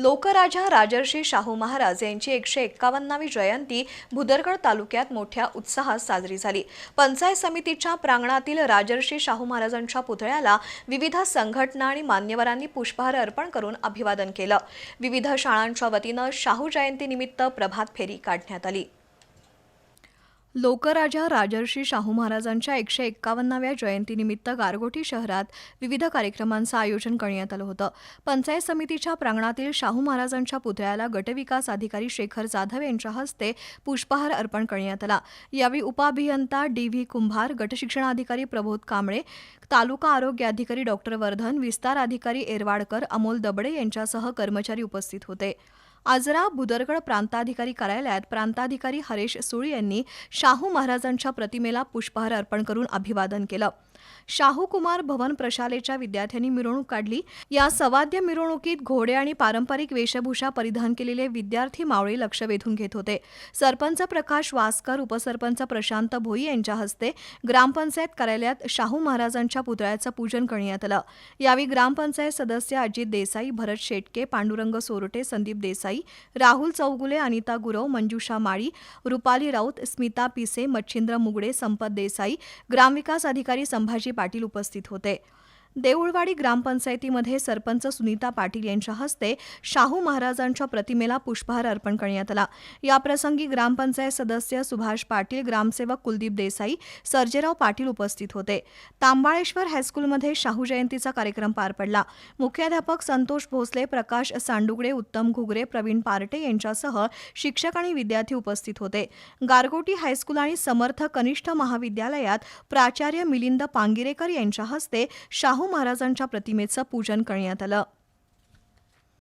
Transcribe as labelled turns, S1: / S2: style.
S1: लोकराजा राजर्षी शाहू महाराज यांची एकशे एक्कावन्नावी जयंती भुदरगड तालुक्यात मोठ्या उत्साहात साजरी झाली पंचायत समितीच्या प्रांगणातील राजर्षी शाहू महाराजांच्या पुतळ्याला विविध संघटना आणि मान्यवरांनी पुष्पहार अर्पण करून अभिवादन केलं विविध शाळांच्या वतीनं शाहू जयंतीनिमित्त प्रभात फेरी काढण्यात आली
S2: लोकराजा राजर्षी शाहू महाराजांच्या एकशे एक्कावन्नाव्या जयंतीनिमित्त गारगोटी शहरात विविध कार्यक्रमांचं आयोजन करण्यात आलं होतं पंचायत समितीच्या प्रांगणातील शाहू महाराजांच्या पुतळ्याला गटविकास अधिकारी शेखर जाधव यांच्या हस्ते पुष्पहार अर्पण करण्यात आला यावेळी उपअभियंता डी व्ही कुंभार गटशिक्षणाधिकारी प्रबोध कांबळे तालुका आरोग्य अधिकारी डॉक्टर वर्धन विस्तार अधिकारी एरवाडकर अमोल दबडे यांच्यासह कर्मचारी उपस्थित होते आजरा बुदरगड प्रांताधिकारी कार्यालयात प्रांताधिकारी हरेश सुळी यांनी शाहू महाराजांच्या प्रतिमेला पुष्पहार अर्पण करून अभिवादन केलं शाहूकुमार भवन प्रशालेच्या विद्यार्थ्यांनी मिरवणूक काढली या सवाद्य मिरवणुकीत घोडे आणि पारंपरिक वेशभूषा परिधान केलेले विद्यार्थी मावळे लक्ष वेधून घेत होते सरपंच प्रकाश वासकर उपसरपंच प्रशांत भोई यांच्या हस्ते ग्रामपंचायत कार्यालयात शाहू महाराजांच्या पुतळ्याचं पूजन करण्यात आलं यावेळी ग्रामपंचायत सदस्य अजित देसाई भरत शेटके पांडुरंग सोरटे संदीप देसाई राहुल चौगुले अनिता गुरव मंजुषा माळी रुपाली राऊत स्मिता पिसे मच्छिंद्र मुगडे संपत देसाई ग्रामविकास अधिकारी संभाजी संभाजी पाटील उपस्थित होते देऊळवाडी ग्रामपंचायतीमध्ये सरपंच सुनीता पाटील यांच्या हस्ते शाहू महाराजांच्या प्रतिमेला पुष्पहार अर्पण करण्यात आला याप्रसंगी ग्रामपंचायत सदस्य सुभाष पाटील ग्रामसेवक कुलदीप देसाई सर्जेराव पाटील उपस्थित होते तांबाळेश्वर हायस्कूलमध्ये शाहू जयंतीचा कार्यक्रम पार पडला मुख्याध्यापक संतोष भोसले प्रकाश सांडुगडे उत्तम घुगरे प्रवीण पार्टे यांच्यासह शिक्षक आणि विद्यार्थी उपस्थित होते गारगोटी हायस्कूल आणि समर्थ कनिष्ठ महाविद्यालयात प्राचार्य मिलिंद पांगिरेकर यांच्या हस्ते शाहू महाराजांच्या प्रतिमेचं पूजन करण्यात आलं